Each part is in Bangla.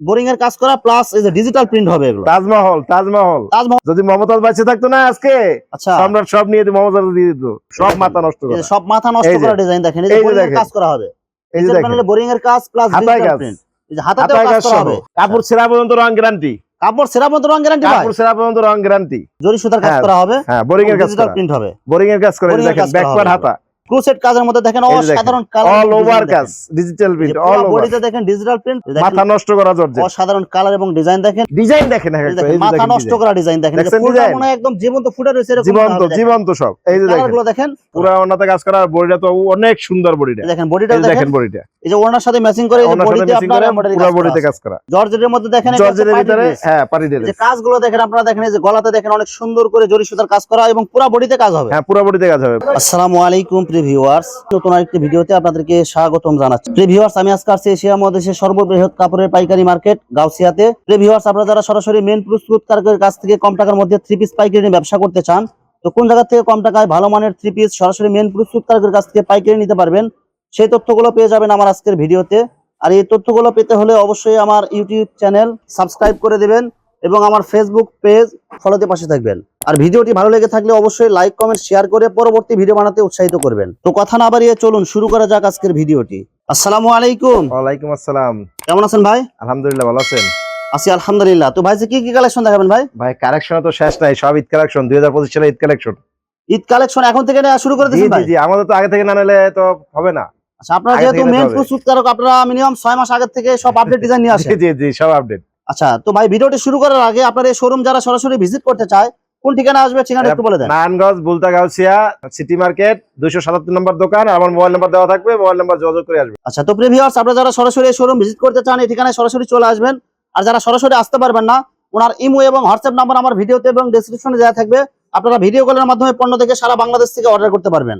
বোরিং এর কাজ করা প্লাস এই যে ডিজিটাল প্রিন্ট হবে এগুলো। তাজমহল তাজমহল। তাজমহল। যদি মমতাজ বেঁচে থাকতো না আজকে আচ্ছা। সম্রাট সব নিয়ে মমতাজ দিয়ে দিত। সব মাথা নষ্ট করে। সব মাথা নষ্ট করা ডিজাইন দেখেন এই যে বোরিং কাজ করা হবে। এই যে দেখেন। বোরিং এর কাজ প্লাস ডিজিটাল প্রিন্ট এই যে হাতাতেও কাজ করা হবে। কাপড় ছেঁড়া পর্যন্ত রং গ্যারান্টি কাপড় সেরা মতো রং গ্যারান্টি ভাই। কাপড় ছেঁড়া পর্যন্ত রং গ্যারান্টি জরি সুতার কাজ হ্যাঁ, করা হবে। হ্যাঁ বোরিং এর কাজ ডিজিটাল করা। প্রিন্ট হবে। বোরিং এর কাজ করে দেখেন ব্যাকওয়ার্ড হাতা। ক্রু সেট কাজের মধ্যে দেখেন অসাধারণ কালার অল ওভার কাজ ডিজিটাল প্রিন্ট অল ওভার বডিতে দেখেন ডিজিটাল প্রিন্ট মাথা নষ্ট করা জর্জেট। অসাধারণ কালার এবং ডিজাইন দেখেন। ডিজাইন দেখেন এই দেখেন মাথা নষ্ট করা ডিজাইন দেখেন। পুরো? মনে একদম জীবন্ত ফুটে রয়েছে এরকম জীবন্ত জীবন্ত সব। এই যে দেখেন। কালারগুলো দেখেন। পুরো ওনাতে কাজ করা বডিটা তো অনেক সুন্দর বডিটা দেখেন বডিটা দেখেন বডিটা এই যে ওনার সাথে ম্যাচিং করে এই যে ওনার সাথে বডিতে আপনার পুরো বডিতে কাজ করা। জর্জেটের মধ্যে দেখেন জর্জেটের ভিতরে হ্যাঁ এই যে কাজগুলো দেখেন আপনারা দেখেন যে গলাতে দেখেন অনেক সুন্দর করে জরি সুতার কাজ করা এবং পুরো বডিতে কাজ হবে। হ্যাঁ পুরো বডিতে কাজ হবে। আসসালামু আলাইকুম প্রিভিউয়ার্স। নতুন আরেকটি ভিডিওতে আপনাদেরকে স্বাগতম জানাচ্ছি। প্রিভিউয়ার্স আমি আজকে আসছি এশিয়া মহাদেশের সর্ববৃহৎ কাপড়ের পাইকারি মার্কেট গাউসিয়াতে। প্রিভিউয়ার্স আপনারা যারা সরাসরি মেন প্রস্তুতকারকের কাছ থেকে কম টাকার মধ্যে থ্রি পিস পাইকারি নিয়ে ব্যবসা করতে চান তো কোন জায়গা থেকে কম টাকায় ভালো মানের থ্রি পিস সরাসরি মেন প্রস্তুতকারকের কাছ থেকে পাইকারি নিতে পারবেন সেই তথ্যগুলো পেয়ে যাবেন আমার আজকের ভিডিওতে। আর এই তথ্যগুলো পেতে হলে অবশ্যই আমার ইউটিউব চ্যানেল সাবস্ক্রাইব করে দেবেন এবং আমার ফেসবুক পেজ ফলোতে পাশে থাকবেন। আর ভিডিওটি ভালো লেগে থাকলে অবশ্যই লাইক কমেন্ট শেয়ার করে পরবর্তী ভিডিও বানাতে উৎসাহিত করবেন। তো কথা না বাড়িয়ে চলুন শুরু করা যাক আজকের ভিডিওটি। আসসালামু আলাইকুম। ওয়ালাইকুম আসসালাম। কেমন আছেন ভাই? আলহামদুলিল্লাহ ভালো আছেন? আছি আলহামদুলিল্লাহ। তো ভাই যে কি কি কালেকশন দেখাবেন ভাই? ভাই কালেকশন তো শেষ নাই সব ঈদ কালেকশন দুই হাজার পঁচিশ সালে ঈদ কালেকশন ঈদ কালেকশন এখন থেকে নেওয়া শুরু করে দিয়েছেন জি জি আমাদের তো আগে থেকে না নিলে তো হবে না। আচ্ছা আপনারা যেহেতু মেন। প্রস্তুতকারক আপনারা মিনিমাম ছয় মাস আগে থেকে সব আপডেট ডিজাইন নিয়ে আসেন। জি জি সব আপডেট আচ্ছা তো ভাই ভিডিওটি শুরু করার আগে আপনার এই শোরুম যারা সরাসরি ভিজিট করতে চায় কোন ঠিকানা আসবে ঠিকানা একটু বলে দেন। নারায়ণগঞ্জ বুলতা গাউসিয়া সিটি মার্কেট দুইশো সাতাত্তর নম্বর দোকান আর আমার মোবাইল নাম্বার দেওয়া থাকবে মোবাইল নাম্বার যোগাযোগ করে আসবে আচ্ছা তো প্রিভিয়ার্স আপনারা যারা সরাসরি এই শোরুম ভিজিট করতে চান এই ঠিকানায় সরাসরি চলে আসবেন। আর যারা সরাসরি আসতে পারবেন না ওনার ইমো এবং হোয়াটসঅ্যাপ নাম্বার আমার ভিডিওতে এবং ডেসক্রিপশনে দেওয়া থাকবে। আপনারা ভিডিও কলের মাধ্যমে পণ্য থেকে সারা বাংলাদেশ থেকে অর্ডার করতে পারবেন।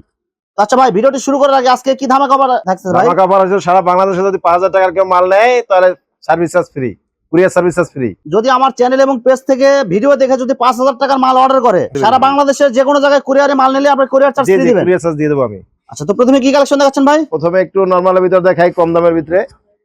আচ্ছা ভাই ভিডিওটি শুরু করার আগে আজকে কি ধামা খাবার থাকছে ভাই? জামা কাপড় আছে সারা বাংলাদেশে যদি পাঁচ হাজার টাকার কেউ মাল নেয় তাহলে service charge free courier service charge free যদি আমার চ্যানেল এবং পেজ থেকে ভিডিও দেখে যদি পাঁচ হাজার টাকার মাল অর্ডার করে সারা বাংলাদেশের যে কোনো জায়গায় কুরিয়ারে মাল নিলে আপনি কুরিয়ার চার্জ ফ্রি দিবেন। কুরিয়ার চার্জ দিয়ে দেবো আমি। আচ্ছা তো প্রথমে কি কালেকশন দেখাচ্ছেন ভাই? প্রথমে একটু নর্মালের ভিতর দেখাই কম দামের ভিতরে।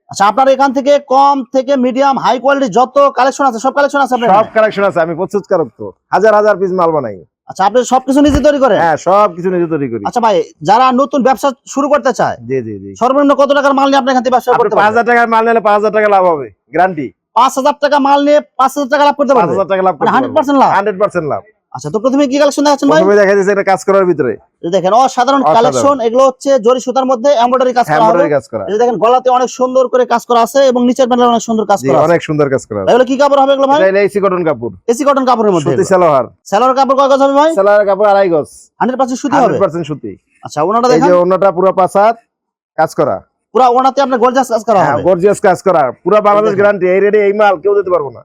আচ্ছা আপনার এখান থেকে কম থেকে মিডিয়াম হাই কোয়ালিটি যত কালেকশন আছে সব কালেকশন আছে আপনার সব কালেকশন আছে আমি প্রস্তুতকারক তো। হাজার হাজার পিস মাল বানাই। আচ্ছা আপনি সবকিছু নিজে তৈরি করেন? হ্যাঁ সবকিছু নিজে তৈরি করি। আচ্ছা ভাই যারা নতুন ব্যবসা শুরু করতে চায় জি জি জি। সর্বনিম্ন কত টাকার মাল নিয়ে আপনি এখান থেকে ব্যবসা করতে পারবেন? হাজার টাকার মাল নিলে পাঁচ হাজার টাকা লাভ হবে গ্যারান্টি পাঁচ হাজার টাকা মাল নিয়ে পাঁচ হাজার টাকা লাভ করতে পারবেন 5000 টাকা লাভ মানে হান্ড্রেড পার্সেন্ট লাভ? হান্ড্রেড পার্সেন্ট লাভ। আচ্ছা তো প্রথমে কি কালেকশন দেখাচ্ছেন ভাই? প্রথমে দেখা যাচ্ছে এটা কাজ করার ভিতরে। এই দেখেন অসাধারণ। কালেকশন এগুলো হচ্ছে জরি সুতার মধ্যে এমব্রয়ডারি কাজ করা হ্যামরারি কাজ করা। এই দেখেন গলাতে অনেক সুন্দর করে কাজ করা আছে এবং নিচের প্যানেলে অনেক সুন্দর কাজ করা আছে। অনেক সুন্দর কাজ করা এগুলো কি কাপড় হবে এগুলো ভাই? এটা এসি কটন কাপড়। এসি কটন কাপড়ের মধ্যে। সুতি সালোয়ার। সেলোয়ার কাপড় কয় গজ হবে ভাই? সালোয়ার কাপড় আড়াই গজ। হান্ড্রেড পার্সেন্ট সুতি হবে? হান্ড্রেড পার্সেন্ট সুতি। আচ্ছা ওনাটা দেখেন এই যে অন্যটা পুরো পাঁচাত কাজ করা। পুরো ওনাতে আপনার গর্জাস কাজ করা হ্যাঁ হবে। গর্জিয়াস কাজ করা। পুরো বাংলাদেশ। গ্যারান্টি এই রেডি এই মাল কেউ দিতে পারব না।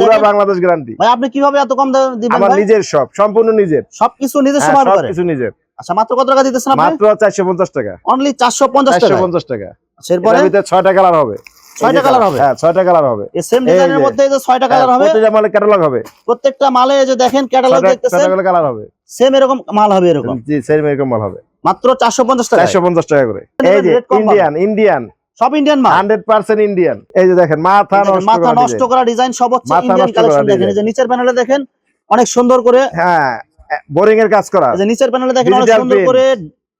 পুরো বাংলাদেশ গ্যারান্টি ভাই আপনি কীভাবে এত কম দামে দিবেন আমার নিজের সব সম্পূর্ণ নিজের। সবকিছু নিজের হ্যাঁ, সময় করে? সবকিছু নিজের। আচ্ছা মাত্র কত টাকা দিতেছেন আপনি? মাত্র চারশো পঞ্চাশ টাকা। অনলি চারশো পঞ্চাশ চারশো টাকা পঞ্চাশ টাকা। আচ্ছা, এরপরে? এটার ভিতরে কালার হবে। ছয়টা কালার হবে? হ্যাঁ ছয়টা কালার হবে। এই সেম ডিজাইনের মধ্যে এই যে ছয়টা কালার হ্যাঁ, হবে। প্রতিটা মালে ক্যাটালগ হবে। প্রত্যেকটা মালে যে দেখেন ক্যাটালগ দেখতেছেন। ছয়টা কালার হবে। সেম এরকম মাল হবে এরকম। জি সেম এরকম মাল হবে। মাত্র চারশো পঞ্চাশ টাকা চারশো পঞ্চাশ টাকা করে। এই যে। ইন্ডিয়ান ইন্ডিয়ান সব ইন্ডিয়ান মাল? হান্ড্রেড পার্সেন্ট ইন্ডিয়ান এই যে দেখেন মাথা নষ্ট মাথা নষ্ট করা ডিজাইন সব হচ্ছে ইন্ডিয়ান কালেকশন দেখেন। এই যে নিচের প্যানেলে দেখেন অনেক সুন্দর করে হ্যাঁ বোরিং এর কাজ করা। এই যে নিচের প্যানেলে দেখেন অনেক সুন্দর করে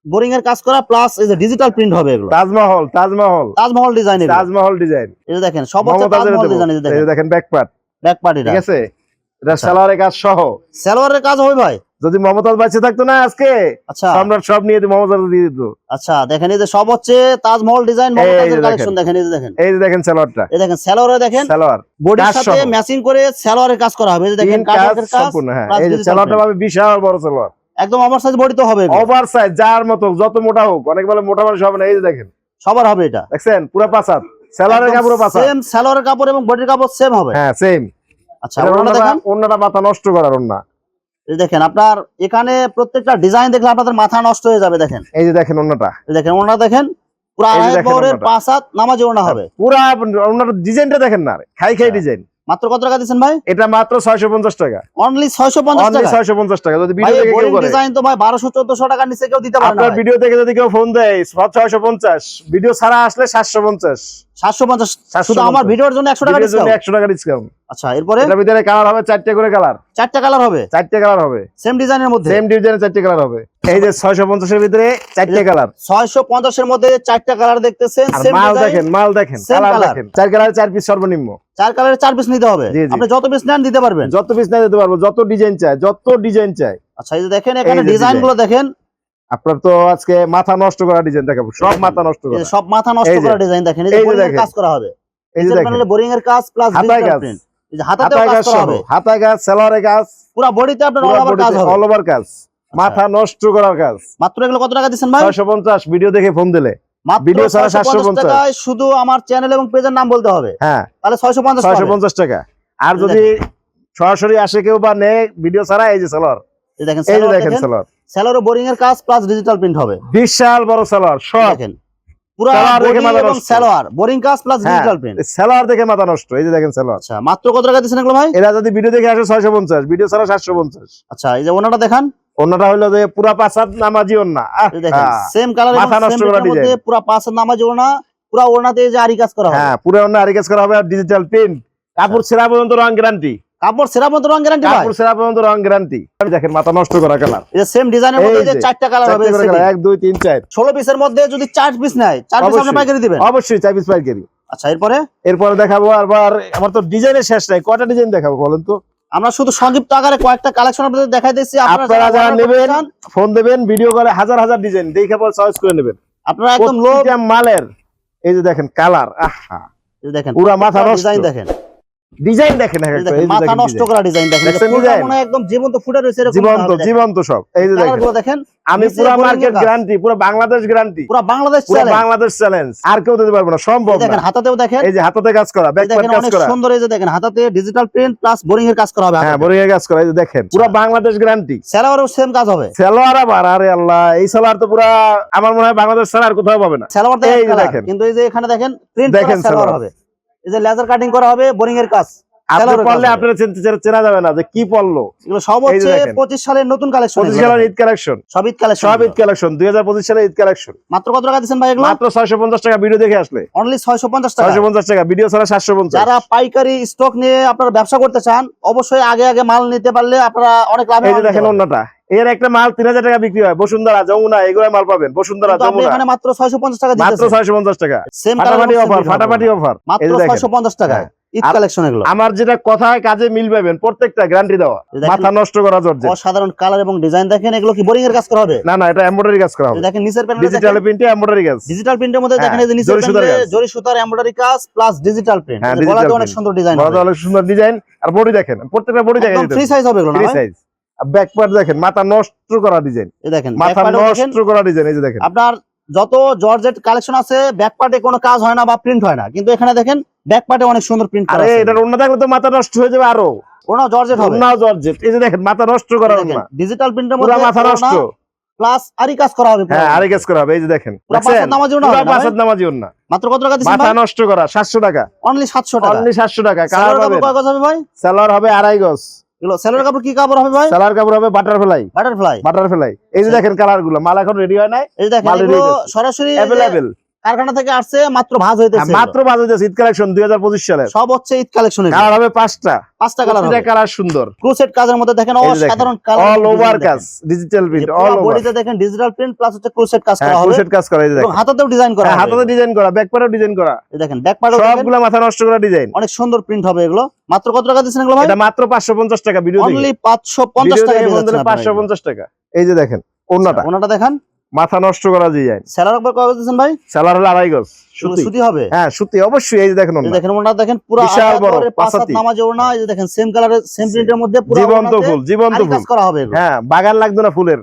বোরিং এর কাজ করা প্লাস এই যে ডিজিটাল প্রিন্ট হবে এগুলো। তাজমহল তাজমহল। তাজমহল ডিজাইন তাজমহল ডিজাইন এই যে দেখেন সব হচ্ছে তাজমহল ডিজাইন এই যে দেখেন। ব্যাক পার্ট ব্যাক পার্টিটা ঠিক আছে? এটা আচ্ছা। সালোয়ারের কাজ সহ। সালোয়ারের কাজ হবে ভাই। যদি মমতাজ বাঁচে থাকতো না আজকে আচ্ছা। সম্রাট সব নিয়ে মমতাজ দিয়ে দিত। আচ্ছা দেখেন এই যে সব হচ্ছে তাজমহল ডিজাইন মমতাজের। কালেকশন দেখেন। এই যে দেখেন। এই যে দেখেন সালোয়ারটা। এই দেখেন সালোয়ারে দেখেন। সালোয়ার বডির সাথে ম্যাচিং করে সালোয়ারের কাজ করা হবে। এই যে দেখেন তিন কাজ সম্পূর্ণ হ্যাঁ। এই যে সালোয়ারটা print। বিশাল বড় সালোয়ার। একদম ওভার সাইজ বডি তো হবে। ওভার সাইজ যার মতো যত মোটা হোক অনেক বলে মোটা মানুষ হবে না এই যে দেখেন। সবার হবে এটা। দেখছেন? পুরো পাঁচাত সালোয়ারের কাপড় পাঁচাত সেম সালোয়ারের কাপড় এবং বডির কাপড় সেম হবে। হ্যাঁ সেম আচ্ছা ওনাটা দেখেন। অন্যটা মাথা নষ্ট করার এই দেখেন আপনার এখানে প্রত্যেকটা ডিজাইন দেখলে আপনাদের মাথা নষ্ট হয়ে যাবে দেখেন। এই যে দেখেন অন্যটা দেখেন ওনাটা দেখেন পুরো আড়াই। পাঁচ হাত নামাজি ওনা হবে। পুরা অন্যটা ডিজাইনটা দেখেন না খাই খাই। ডিজাইন মাত্র কত টাকা দিচ্ছেন ভাই? এটা মাত্র ছয়শো পঞ্চাশ টাকা। অনলি ছয়শো পঞ্চাশ অনলি টাকা যদি ভিডিও দেখে কেউ করে। ডিজাইন তো ভাই টাকার নিচে কেউ দিতে পারে না আপনার ভিডিও থেকে যদি কেউ ফোন দেয় ছয়শো পঞ্চাশ। ভিডিও ছাড়া আসলে সাতশো পঞ্চাশ সাতশো পঞ্চাশ। 750 শুধু আমার ভিডিওর জন্য একশো টাকা ভিডিওর জন্য টাকা ডিসকাউন্ট আচ্ছা এরপরে? এটার ভিতরে কালার হবে চারটে করে কালার চারটা কালার হবে? চারটে কালার হবে। সেম ডিজাইনের মধ্যে? সেম ডিজাইনের চারটে কালার হবে। এই যে ছয়শো পঞ্চাশের ভিতরে চারটে কালার ছয়শো পঞ্চাশের মধ্যে চারটা কালার দেখতেছেন আর সেম মাল দেখেন মাল দেখেন কালার দেখেন। চার কালার চার পিস সর্বনিম্ন। চার চার পিস নিতে হবে। আপনি যত পিস নেন দিতে পারবেন। যত পিস দিতে পারব যত ডিজাইন চাই যত ডিজাইন চাই আচ্ছা এই যে দেখেন এখানে ডিজাইনগুলো দেখেন। আপনার তো আজকে মাথা নষ্ট করা ডিজাইন দেখাবো সব মাথা নষ্ট করা। সব মাথা নষ্ট করা ডিজাইন দেখেন এই যে। কাজ করা হবে। এই যে দেখেন। বোরিং এর কাজ প্লাস হাতায় কাজ। এই যে হাতাতেও হাতায় কাজ হবে। হাতায় কাজ সেলোয়ারে কাজ। পুরো বডিতে আপনার অল ওভার কাজ হবে। অল ওভার কাজ। মাথা নষ্ট করার কাজ। মাত্র এগুলো কত টাকা দিচ্ছেন ভাই? ছয়শো পঞ্চাশ ভিডিও দেখে ফোন দিলে। ভিডিও ছাড়া 750 750 টাকায় শুধু আমার চ্যানেল এবং পেজের নাম বলতে হবে। হ্যাঁ। তাহলে ছয়শো পঞ্চাশ ছয়শো পঞ্চাশ টাকা। আর যদি সরাসরি আসে কেউ বা নেয় ভিডিও ছাড়া এই যে সেলোয়ার দেখেন দেখেন সেলোয়ার। বোরিং এর কাজ প্লাস ডিজিটাল প্রিন্ট হবে। বিশাল বড় সেলোয়ার সব। দেখেন পুরো দেখে মাথা নষ্ট। স্যালোয়ার বোরিং কাজ প্লাস ডিজিটাল প্রিন্ট সেলোয়ার দেখে মাথা নষ্ট এই যে দেখেন সেলোয়ার। আচ্ছা মাত্র কত টাকা দিচ্ছেন এগুলো ভাই? এরা যদি ভিডিও দেখে আসে ভিডিও ছাড়া সাতশো পঞ্চাশ। আচ্ছা এই যে ওনাটা দেখান। অন্যটা হলো যে পুরা পাঁচাত নামাজি দেখেন। সেম কালার মাথা নষ্ট করা মধ্যে design। পুরো পাঁচ নামাজ ওনা পুরো ওনাতে যে আরি কাজ করা হবে। হ্যাঁ পুরো করা হবে আর ডিজিটাল প্রিন্ট কাপড় ছেঁড়া পর্যন্ত রং গ্যারান্টি কাপড় সেরা মতো রং গ্যারান্টি ভাই। কাপড় ছেঁড়া পর্যন্ত রং গ্যারান্টি দেখেন মাথা নষ্ট করা কালার এই যে সেম ডিজাইনের মধ্যে এই এই যে চারটা কালার হবে চারটে করে colour, এক দুই তিন চার। ষোলো পিসের মধ্যে যদি চার পিস চার পিস আপনি। পাইকারি দিবেন? অবশ্যই চার পিস পাইকারি। আচ্ছা এরপরে? এরপরে দেখাবো আবার আমার তো ডিজাইনের শেষ নাই কয়টা ডিজাইন দেখাবো বলেন তো? আমরা শুধু সংক্ষিপ্ত আকারে কয়েকটা কালেকশন আপনাদের দেখাই দিচ্ছি আপনারা যারা নেবেন ফোন দেবেন ভিডিও করে হাজার হাজার ডিজাইন দেখে পর চয়েস করে নেবেন। আপনারা একদম লো মালের এই যে দেখেন কালার আহা। দেখেন পুরা মাথা ডিজাইন দেখেন। ডিজাইন দেখেন এই এই মাথা নষ্ট করা ডিজাইন দেখেন? মনে একদম জীবন্ত ফুটে রয়েছে এরকম জীবন্ত। জীবন্ত সব। এই যে দেখেন। আমি পুরো মার্কেট কাজ। গ্যারান্টি পুরো বাংলাদেশ গ্যারান্টি পুরো বাংলাদেশ চ্যালেঞ্জ বাংলাদেশ চ্যালেঞ্জ আর কেউ দিতে পারবে না সম্ভব দেখেন হাতাতেও দেখেন। এই যে হাতাতে কাজ করা ব্যাক কাজ করা। সুন্দর এই যে দেখেন হাতাতে ডিজিটাল প্রিন্ট প্লাস বোরিং এর কাজ করা হবে হ্যাঁ বোরিং এর কাজ করা এই যে দেখেন। পুরো বাংলাদেশ গ্যারান্টি স্যালোয়ারও সেম কাজ হবে। সেলোয়ার আবার আরে আল্লাহ এই সেলোয়ার তো পুরো আমার মনে হয় বাংলাদেশ ছাড়া আর কোথাও পাবে না। স্যালোয়ার এই দেখেন যে দেখেন। কিন্তু এই যে এখানে দেখেন প্রিন্ট হবে। এই যে লেজার কাটিং করা হবে বোরিং এর কাজ। আপনার চেন- যাবে না যে কি পড়ল। এগুলো সব হচ্ছে দেখেন। পঁচিশ সালের নতুন কালেকশন সালের ঈদ কালেকশন সব ঈদ কালেকশন সব ঈদ কালেকশন দুই হাজার পঁচিশ সালের ঈদ কালেকশন মাত্র কত টাকা দিচ্ছেন ভাই এগুলো? মাত্র টাকা ভিডিও দেখে আসলে। অনলি ছয়শো পঞ্চাশ টাকা। ছয়শো পঞ্চাশ টাকা। ভিডিও ছাড়া যারা পাইকারি স্টক নিয়ে আপনারা ব্যবসা করতে চান অবশ্যই আগে আগে মাল নিতে পারলে আপনারা অনেক লাভ এই যে দেখেন অন্যটা। এর একটা মাল তিন হাজার টাকা বিক্রি হয়। বসুন্ধরা যমুনা এগুলো মাল পাবেন। বসুন্ধরা যমুনা। মাত্র ছয়শো পঞ্চাশ টাকা মাত্র ছয়শো পঞ্চাশ টাকা। সেম ফাটাফাটি অফার ফাটাফাটি অফার মাত্র ছয়শো পঞ্চাশ টাকা। হ্যাঁ। আমার যেটা কথায় কাজে মিল পাবেন প্রত্যেকটা গ্যারান্টি দেওয়া। মাথা নষ্ট করা জর্জে অসাধারণ কালার এবং ডিজাইন দেখেন এগুলো কি বোরিং এর কাজ করা হবে? না না এটা এমব্রয়ডারি কাজ করা হবে। দেখেন নিচের প্যানেলে ডিজিটাল প্রিন্টে এমব্রয়ডারি কাজ। ডিজিটাল প্রিন্টের মধ্যে হ্যাঁ, দেখেন এই যে নিচের জরি সুতার প্যানেলে। জরি সুতার এমব্রয়ডারি কাজ প্লাস ডিজিটাল প্রিন্ট হ্যাঁ, গলাতে অনেক সুন্দর ডিজাইন বড় অনেক সুন্দর ডিজাইন আর বডি দেখেন প্রত্যেকটা বডি দেখেন ফ্রি সাইজ হবে এগুলো না ফ্রি সাইজ আর ব্যাক পার্ট দেখেন মাথা নষ্ট করা ডিজাইন এই দেখেন মাথা নষ্ট করা ডিজাইন এই যে দেখেন। আপনার যত জর্জেট কালেকশন আছে ব্যাক পার্টে কোনো কাজ হয় না বা প্রিন্ট হয় না। কিন্তু এখানে দেখেন ব্যাক পার্টে অনেক সুন্দর প্রিন্ট আরে অন্য থাকলে তো মাথা নষ্ট হয়ে যাবে আরও। ওনা জর্জেট হবে। জর্জেট। এই যে দেখেন মাথা নষ্ট করা ডিজিটাল প্রিন্টের পুরো মধ্যে মাথা নষ্ট। প্লাস আরি কাজ করা হবে হ্যাঁ আরে কাজ করা হবে এই যে দেখেন। পুরো পাঁচাত নামাজিও না পুরো হবে না ভাই? পাঁচাত নামাজিও না মাত্র কত টাকা দিচ্ছেন মাথা নষ্ট করা সাতশো টাকা। অনলি 700 টাকা। অনলি সাতশো টাকা কালার সেলোয়ার পাবেন? কয় গজ হবে ভাই? সালোয়ার হবে আড়াই গজ। এগুলো সেলার কাপড় কি কাপড় হবে ভাই? সেলার কাপড় হবে বাটারফ্লাই বাটারফ্লাই বাটারফ্লাই এই যে দেখেন কালারগুলো মাল এখন রেডি হয় নাই এই দেখেন। সরাসরি অ্যাভেলেবেল কারখানা থেকে আসছে মাত্র ভাঁজ হইতেছে মাত্র বাজে যাচ্ছে ঈদ কালেকশন দুই হাজার পঁচিশ সালের। সব হচ্ছে ঈদ কালেকশন কালার হবে পাঁচটা। পাঁচটা কালার হবে। কালার সুন্দর। ক্রুসেট কাজের মধ্যে দেখেন অসাধারণ কালার অল ওভার কাজ ডিজিটাল প্রিন্ট অল ওভার বডিতে দেখেন ডিজিটাল প্রিন্ট প্লাস হচ্ছে ক্রুসেট কাজ হ্যাঁ করা হবে। ক্রোশেট কাজ করা এই দেখেন। হাতাতেও ডিজাইন করা হ্যাঁ, হবে। হাতাতে ডিজাইন করা ব্যাক পার্টও ডিজাইন করা। এই দেখেন ব্যাক পার্টও সবগুলা মাথা নষ্ট করা ডিজাইন অনেক সুন্দর প্রিন্ট হবে এগুলো। মাত্র কত টাকা দিচ্ছেন এগুলো ভাই? এটা মাত্র পাঁচশো পঞ্চাশ টাকা ভিডিও অনলি দেখে 550 ভিডিও টাকা দেখে দিয়ে বন্ধুরা যাচ্ছেন পাঁচশো পঞ্চাশ টাকা। এই যে দেখেন অন্যটা ওনাটা দেখেন। মাথা নষ্ট করা ডিজাইন সেলার একবার কয় দিচ্ছেন ভাই? সালার হলো আড়াই গজ সুতি। সুতি হবে? হ্যাঁ সুতি অবশ্যই এই যে দেখেন অন্য দেখেন ওনাটা দেখেন পুরো বিশাল বড়, পাঁচ পাঁচাতি। নামাজ ওনা এই যে দেখেন সেম কালারের সেম প্রিন্টের মধ্যে পুরো জীবন্ত ফুল জীবন্ত ফুল কাজ করা হবে হ্যাঁ বাগান লাগতো না ফুলের।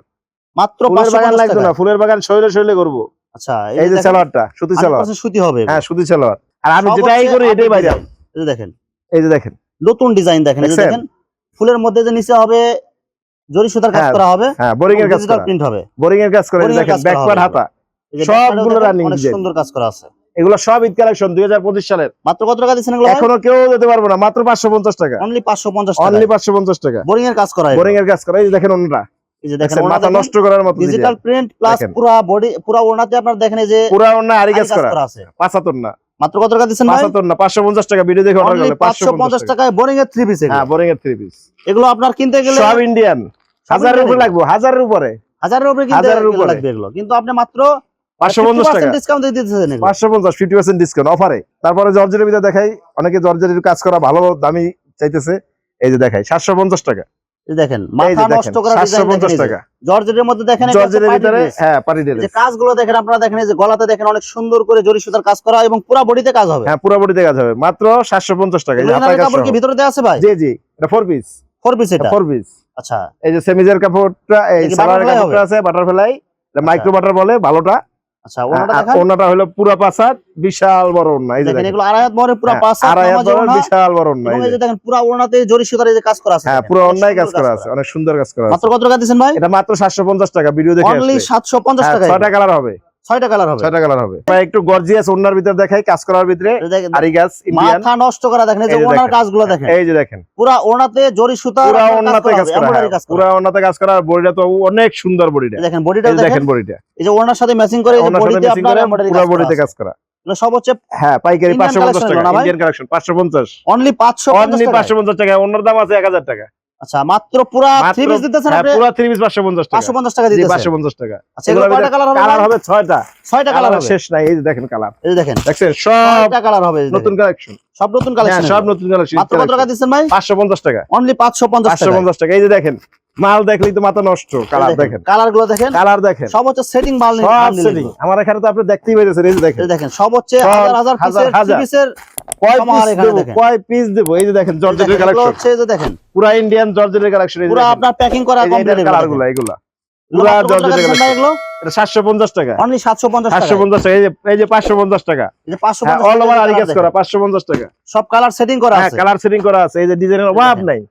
মাত্র ফুলের বাগান লাগবে না ফুলের বাগান শৈলে শৈলে করব। আচ্ছা এই যে সালোয়ারটা সুতি 100% সুতি হবে হ্যাঁ সুতি সালোয়ার আর আমি যেটাই করি এটাই বাইরে। এই যে দেখেন। এই যে দেখেন। নতুন ডিজাইন দেখেন এই যে দেখেন ফুলের মধ্যে যে নিচে হবে জরি সুতার কাজ হ্যাঁ, করা হবে হ্যাঁ বোরিং এর কাজ করা। প্রিন্ট হবে। বোরিং এর কাজ করে দেখেন কাজ ব্যাক করা পার্ট হবে। হাতা। সবগুলো অনেক সুন্দর কাজ করা আছে। এগুলো সব ঈদ কালেকশন দুই হাজার পঁচিশ সালের। মাত্র কত টাকা দিচ্ছেন এগুলো এখনও কেউ পারব না মাত্র পাঁচশো পঞ্চাশ টাকা। অনলি 550 টাকা অনলি পাঁচশো পঞ্চাশ টাকা। বোরিং এর কাজ করা বোরিং এর কাজ করা এই দেখেন অন্যটা এই যে দেখেন মাথা নষ্ট করার মতো ডিজিটাল প্রিন্ট প্লাস পুরো বডি পুরো ওনাতে আপনার দেখেন এই যে পুরা অন্য আরি আরি কাজ কাজ করা। করা আছে। পাঁচাতন না। মাত্র কত টাকা দিচ্ছেন ভাই? পাঁচাত্তর না পাঁচশো পঞ্চাশ টাকা ভিডিও দেখে অর্ডার করলে পাঁচশো পঞ্চাশ টাকায় বোরিং এর থ্রি পিস হ্যাঁ বোরিং এর থ্রি পিস এগুলো আপনার কিনতে গেলে সব ইন্ডিয়ান হাজারের উপরে লাগবে হাজারের উপরে। হাজারের উপরে কিনতে হাজারের উপরে। লাগবে এগুলো। কিন্তু আপনি মাত্র পাঁচশো পঞ্চাশ টাকা। ডিসকাউন্ট দিয়ে দিতেছেন এগুলো। পাঁচশো পঞ্চাশ ফিফটি পার্সেন্ট ডিসকাউন্ট অফারে তারপরে জর্জের ভিতরে দেখাই অনেকে জর্জের কাজ করা ভালো দামি চাইতেছে। এই যে দেখাই সাতশো পঞ্চাশ টাকা। এই দেখেন মাথা নষ্ট করা পঞ্চাশ টাকা। জর্জেটের মধ্যে দেখেন ভিতরে। হ্যাঁ পারি যে কাজগুলো দেখেন আপনারা দেখেন এই যে গলাতে দেখেন অনেক সুন্দর করে জরি সুতার কাজ করা এবং পুরো বডিতে কাজ হবে। হ্যাঁ পুরো বডিতে কাজ হবে। মাত্র সাতশো পঞ্চাশ টাকা। এই যে কাজ কাপড় কি ভিতরে দেওয়া আছে ভাই? জি জি এটা ফোর পিস ফোর পিস এটা? ফোর পিস আচ্ছা। এই যে সেমিজের কাপড়টা এই সালোয়ারের কাপড়টা আছে বাটারফ্লাই মাইক্রো বাটার বলে ভালোটা। আচ্ছা ওনাটা হলো পুরা পাসার বিশাল বড় ওনা এই যে দেখেন দেখেন। এগুলো আড়াই হাত বহরের পুরো হ্যাঁ, আড়াই হাত বড় বিশাল বড় ওনা এই এই যে। যে দেখেন পুরো ওড়নাতে জরি সুতার এই যে কাজ করা আছে হ্যাঁ পুরো কাজ করা আছে অনেক সুন্দর কাজ করা আছে। মাত্র কত টাকা দিচ্ছেন ভাই? এটা মাত্র সাতশো পঞ্চাশ টাকা ভিডিও দেখে অনলি। সাতশো পঞ্চাশ হ্যাঁ, টাকা ছয়টা কালার হবে। ছয়টা কালার হবে। ছয়টা কালার হবে। একটু গর্জিয়াস ওনার ভিতরে দেখাই কাজ করার ভিতরে আরি গাছ মাথা নষ্ট করা দেখেন এই যে ওনার কাজগুলো দেখেন। এই যে দেখেন। পুরা ওনাতে জরি সুতা পুরা ওনাতে কাজ করা এমব্রয়ডারি হ্যাঁ, কাজ করা পুরা ওনাতে কাজ করা বডিটা তো অনেক সুন্দর বডিটা। দেখেন বডিটা দেখেন বডিটা। এই যে ওনার সাথে ম্যাচিং করে এই যে বডিতে ম্যাচিং আপনার করে এমব্রয়ডারি পুরো কাজ করা বডিতে কাজ করা। সব হচ্ছে হ্যাঁ পাইকারি টাকা ইন্ডিয়ান কালেকশন অনলি টাকা অন্যর দাম আছে এক হাজার টাকা। আচ্ছা মাত্র পুরা থ্রি পিস দিতেছেন হ্যাঁ আপনি? পুরা থ্রি পিস পাঁচশো পঞ্চাশ টাকা। পাঁচশো পঞ্চাশ টাকা জি দিতেছেন। পাঁচশো পঞ্চাশ টাকা। আচ্ছা এগুলো কয়টা কালার হবে? কালার হবে ছয়টা। ছয়টা কালার কালার হবে? শেষ নাই এই যে দেখেন কালার এই যে দেখেন। দেখছেন? সব কালার হবে নতুন দেখেন। কালেকশন সব নতুন হ্যাঁ কালেকশন সব নতুন কালেকশন মাত্র কত টাকা দিচ্ছেন ভাই? পাঁচশো পঞ্চাশ টাকা। অনলি পাঁচশো পঞ্চাশ পাঁচশো টাকা পঞ্চাশ টাকা। এই যে দেখেন মাল দেখলেই তো মাথা নষ্ট কালার দেখেন কালারগুলো দেখেন কালার দেখেন। সব হচ্ছে সেটিং মাল সব সেটিং আমার এখানে তো আপনি দেখতেই পেরেছেন এই যে দেখেন। দেখেন সব হচ্ছে হাজার হাজার পিসের পিসের কয় পিস দেবো দেখেন। কয় পিস দেবো? এই যে দেখেন জর্জেটের কালেকশন হচ্ছে এই যে দেখেন। পুরা ইন্ডিয়ান জর্জেটের কালেকশন এই পুরো আপনার প্যাকিং করা কমপ্লিট কালারগুলো এগুলা। পুরা জর্জেটের কালেকশন এগুলো? এটা সাতশো পঞ্চাশ টাকা। অনলি সাতশো পঞ্চাশ সাতশো টাকা পঞ্চাশ টাকা এই যে এই যে পাঁচশো পঞ্চাশ টাকা। এই যে পাঁচশো হ্যাঁ পঞ্চাশ অল ওভার করা পাঁচশো পঞ্চাশ টাকা। সব কালার সেটিং করা হ্যাঁ আছে। কালার সেটিং করা আছে। এই যে ডিজাইনের অভাব নাই।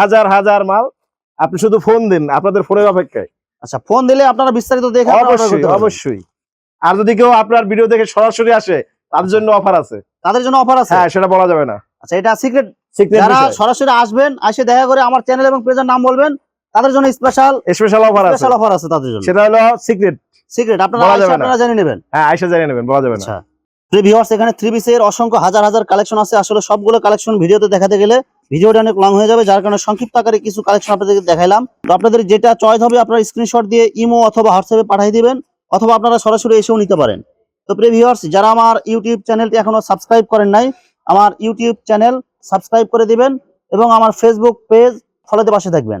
হাজার হাজার মাল। আপনি শুধু ফোন দিন আপনাদের ফোনের অপেক্ষায়। আচ্ছা ফোন দিলে আপনারা বিস্তারিত দেখে অবশ্যই অবশ্যই। আর যদি কেউ আপনার ভিডিও দেখে সরাসরি আসে তার জন্য অফার আছে। তাদের জন্য অফার আছে? হ্যাঁ সেটা বলা যাবে না। আচ্ছা এটা সিক্রেট সিক্রেট যারা সরাসরি আসবেন এসে দেখা করে আমার চ্যানেল এবং পেজের নাম বলবেন। তাদের জন্য স্পেশাল স্পেশাল অফার আছে। স্পেশাল অফার আছে তাদের জন্য। সেটা হলো সিক্রেট সিক্রেট আপনারা। আপনারা জেনে নেবেন। হ্যাঁ আইসা জানিয়ে নেবেন বলা যাবে না। আচ্ছা। প্রিয় ভিউয়ার্স এখানে থ্রি পিসের অসংখ্য হাজার হাজার কালেকশন আছে। আসলে সবগুলো কালেকশন ভিডিওতে দেখাতে গেলে ভিডিওটা অনেক লং হয়ে যাবে যার কারণে সংক্ষিপ্ত আকারে কিছু কালেকশন আপনাদেরকে দেখাইলাম। তো আপনাদের যেটা চয়েস হবে আপনারা স্ক্রিনশট দিয়ে ইমো অথবা হোয়াটসঅ্যাপে পাঠিয়ে দিবেন অথবা আপনারা সরাসরি এসেও নিতে পারেন। তো প্রিয় ভিউয়ার্স যারা আমার ইউটিউব চ্যানেলটি এখনও সাবস্ক্রাইব করেন নাই আমার ইউটিউব চ্যানেল সাবস্ক্রাইব করে দিবেন এবং আমার ফেসবুক পেজ ফলোতে পাশে থাকবেন।